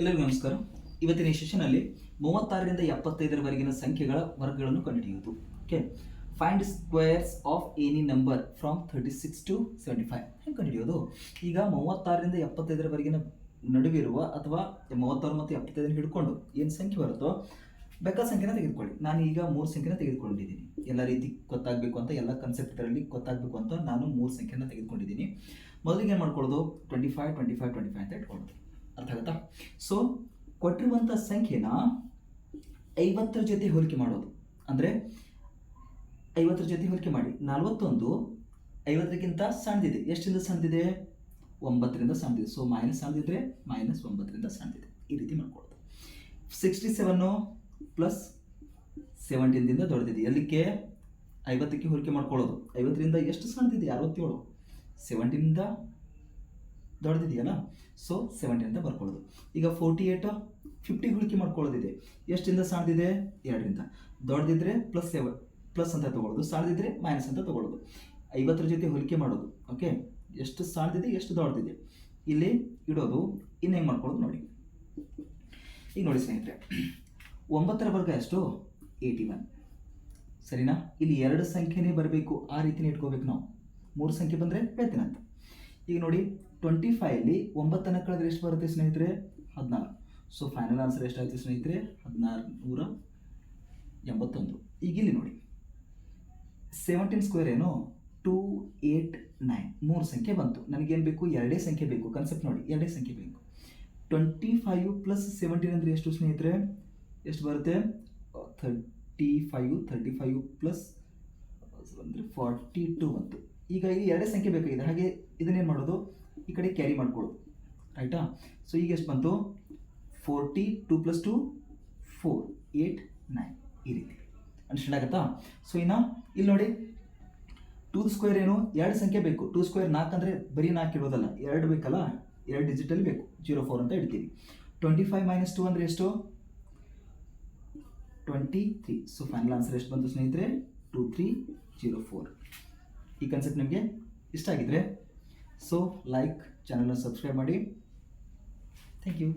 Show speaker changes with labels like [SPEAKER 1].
[SPEAKER 1] ಎಲ್ಲರಿಗೂ ನಮಸ್ಕಾರ. ಇವತ್ತಿನ ಸೆಷನಲ್ಲಿ ಮೂವತ್ತಾರರಿಂದ ಎಪ್ಪತ್ತೈದರವರೆಗಿನ ಸಂಖ್ಯೆಗಳ ವರ್ಗಗಳನ್ನು ಕಂಡುಹಿಡಿಯುವುದು. Okay find squares of any number from thirty six to seventy five ಹೆಂಗೆ ಕಂಡುಹಿಡಿಯೋದು? ಈಗ ಮೂವತ್ತಾರರಿಂದ ಎಪ್ಪತ್ತೈದರವರೆಗಿನ ನಡುವಿರುವ ಅಥವಾ ಮೂವತ್ತಾರು ಮತ್ತು ಎಪ್ಪತ್ತೈದನ್ನು ಹಿಡ್ಕೊಂಡು ಏನು ಸಂಖ್ಯೆ ಬರುತ್ತೋ ಬೇಕಾದ ಸಂಖ್ಯೆನ ತೆಗೆದುಕೊಳ್ಳಿ. ನಾನು ಈಗ ಮೂರು ಸಂಖ್ಯೆನ ತೆಗೆದುಕೊಂಡಿದ್ದೀನಿ. ಎಲ್ಲ ರೀತಿ ಗೊತ್ತಾಗಬೇಕು ಅಂತ, ಎಲ್ಲ ಕನ್ಸೆಪ್ಟ್ಗಳಲ್ಲಿ ಗೊತ್ತಾಗಬೇಕು ಅಂತ ನಾನು ಮೂರು ಸಂಖ್ಯೆನ ತೆಗೆದುಕೊಂಡಿದ್ದೀನಿ. ಮೊದಲಿಗೆ ಏನು ಮಾಡ್ಕೊಳ್ಳೋದು? Twenty five twenty five twenty five ಅಂತ ಇಟ್ಕೊಳ್ಳೋದು. ಅರ್ಥ ಆಗುತ್ತಾ? ಸೊ ಕೊಟ್ಟಿರುವಂಥ ಸಂಖ್ಯೆನ ಐವತ್ತರ ಜೊತೆ ಹೋಲಿಕೆ ಮಾಡೋದು. ಅಂದರೆ ಐವತ್ತರ ಜೊತೆ ಹೋಲಿಕೆ ಮಾಡಿ. ನಲವತ್ತೊಂದು ಐವತ್ತರಿಗಿಂತ ಸಣ್ಣದಿದೆ. ಎಷ್ಟಿಂದ ಸಣ್ಣದಿದೆ? ಒಂಬತ್ತರಿಂದ ಸಣ್ಣದಿದೆ. ಸೊ ಮೈನಸ್ ಸಣ್ಣದಿದ್ರೆ ಮೈನಸ್ ಒಂಬತ್ತರಿಂದ ಸಣ್ಣದಿದೆ. ಈ ರೀತಿ ಮಾಡ್ಕೊಳ್ಳೋದು. ಸಿಕ್ಸ್ಟಿ ಸೆವೆನ್ನು ಪ್ಲಸ್ ಸೆವೆಂಟೀನ್ದಿಂದ ದೊಡ್ಡದಿದೆ. ಎಲ್ಲಿಕ್ಕೆ? ಐವತ್ತಕ್ಕೆ ಹೋಲಿಕೆ ಮಾಡ್ಕೊಳ್ಳೋದು. ಐವತ್ತರಿಂದ ಎಷ್ಟು ಸಣ್ಣದಿದೆ? ಅರವತ್ತೇಳು. ಸೆವೆಂಟೀನಿಂದ ದೊಡ್ಡದಿದೆಯಲ್ಲ? ಸೊ ಸೆವೆಂಟಿ ಅಂತ ಬರ್ಕೊಳ್ಳೋದು. ಈಗ ಫೋರ್ಟಿ ಏಯ್ಟು ಫಿಫ್ಟಿ ಹೋಲಿಕೆ ಮಾಡ್ಕೊಳ್ಳೋದಿದೆ. ಎಷ್ಟಿಂದ ಸಣ್ಣದಿದೆ ಎರಡರಿಂದ. ದೊಡ್ಡದಿದ್ರೆ ಪ್ಲಸ್ ಸೆವೆ ಪ್ಲಸ್ ಅಂತ ತಗೊಳ್ಳೋದು. ಸಣ್ಣದಿದ್ರೆ ಮೈನಸ್ ಅಂತ ತಗೊಳ್ಳೋದು. ಐವತ್ತರ ಜೊತೆ ಹೋಲಿಕೆ ಮಾಡೋದು ಓಕೆ ಎಷ್ಟು ಸಣ್ಣದಿದೆ ಎಷ್ಟು ದೊಡ್ಡದಿದೆ? ಇಲ್ಲಿ ಇಡೋದು ಇನ್ನು ಹೆಂಗೆ ಮಾಡ್ಕೊಳ್ಳೋದು ನೋಡಿ. ಈಗ ನೋಡಿ ಸ್ನೇಹಿತರೆ, ಒಂಬತ್ತರ ವರ್ಗ ಎಷ್ಟು? ಏಯ್ಟಿ ಒನ್ ಸರಿನಾ? ಇಲ್ಲಿ ಎರಡು ಸಂಖ್ಯೆನೇ ಬರಬೇಕು, ಆ ರೀತಿನೇ ಇಟ್ಕೋಬೇಕು ನಾವು. ಮೂರು ಸಂಖ್ಯೆ ಬಂದರೆ ಹೇಳ್ತೀನಂತ ಈಗ ನೋಡಿ ಟ್ವೆಂಟಿ ಫೈವ್ಲಿ ಒಂಬತ್ತನ್ನು ಕಳೆದ್ರೆ ಎಷ್ಟು ಬರುತ್ತೆ ಸ್ನೇಹಿತರೆ? ಹದಿನಾರು. ಸೊ ಫೈನಲ್ ಆನ್ಸರ್ ಎಷ್ಟಾಯ್ತು ಸ್ನೇಹಿತರೆ? ಹದಿನಾರು ನೂರ ಎಂಬತ್ತೊಂದು. ಈಗ ಇಲ್ಲಿ ನೋಡಿ. ಸೆವೆಂಟೀನ್ ಸ್ಕ್ವೇರ್ ಏನು? ಟೂ ಏಟ್ ನೈನ್ ಮೂರು ಸಂಖ್ಯೆ ಬಂತು. ನನಗೇನು ಬೇಕು? ಎರಡೇ ಸಂಖ್ಯೆ ಬೇಕು. ಕನ್ಸೆಪ್ಟ್ ನೋಡಿ. ಎರಡೇ ಸಂಖ್ಯೆ ಬೇಕು. ಟ್ವೆಂಟಿ ಫೈವ್ ಪ್ಲಸ್ ಸೆವೆಂಟೀನ್ ಅಂದರೆ ಎಷ್ಟು ಸ್ನೇಹಿತರೆ? ಎಷ್ಟು ಬರುತ್ತೆ? Thirty five thirty five plus ಅಂದರೆ ಫಾರ್ಟಿ ಟು ಬಂತು. ಈಗ ಈ ಎರಡೇ ಸಂಖ್ಯೆ ಬೇಕಾಗಿದೆ. ಹಾಗೆ ಇದನ್ನೇನು ಮಾಡೋದು? ಈ ಕಡೆ ಕ್ಯಾರಿ ಮಾಡಿಕೊಡು ರೈಟಾ ಸೊ ಈಗ ಎಷ್ಟು ಬಂತು? Forty two plus two four eight nine ಈ ರೀತಿ. ಅಂಡರ್ಸ್ಟ್ಯಾಂಡ್ ಆಗುತ್ತಾ? ಸೊ ಇನ್ನು ಇಲ್ಲಿ ನೋಡಿ ಟೂ ಸ್ಕ್ವೇರ್ ಏನು? ಎರಡು ಸಂಖ್ಯೆ ಬೇಕು. ಟೂ ಸ್ಕ್ವೇರ್ ನಾಲ್ಕು ಅಂದರೆ ಬರೀ ನಾಲ್ಕು ಇಡೋದಲ್ಲ ಎರಡು ಬೇಕಲ್ಲ? ಎರಡು ಡಿಜಿಟಲ್ ಬೇಕು. ಜೀರೋ ಫೋರ್ ಅಂತ ಇಡ್ತೀವಿ. ಟ್ವೆಂಟಿ ಫೈವ್ ಮೈನಸ್ ಟು ಅಂದರೆ ಎಷ್ಟು? Twenty three so final answer ಎಷ್ಟು ಬಂತು ಸ್ನೇಹಿತರೆ? ಟೂ ತ್ರೀ ಜೀರೋ ಫೋರ್ ಈ ಕನ್ಸೆಪ್ಟ್ ನಿಮಗೆ ಇಷ್ಟ ಆಗಿದ್ರೆ ಸೊ ಲೈಕ್ ಚಾನಲ್ನ ಸಬ್ಸ್ಕ್ರೈಬ್ ಮಾಡಿ. Thank you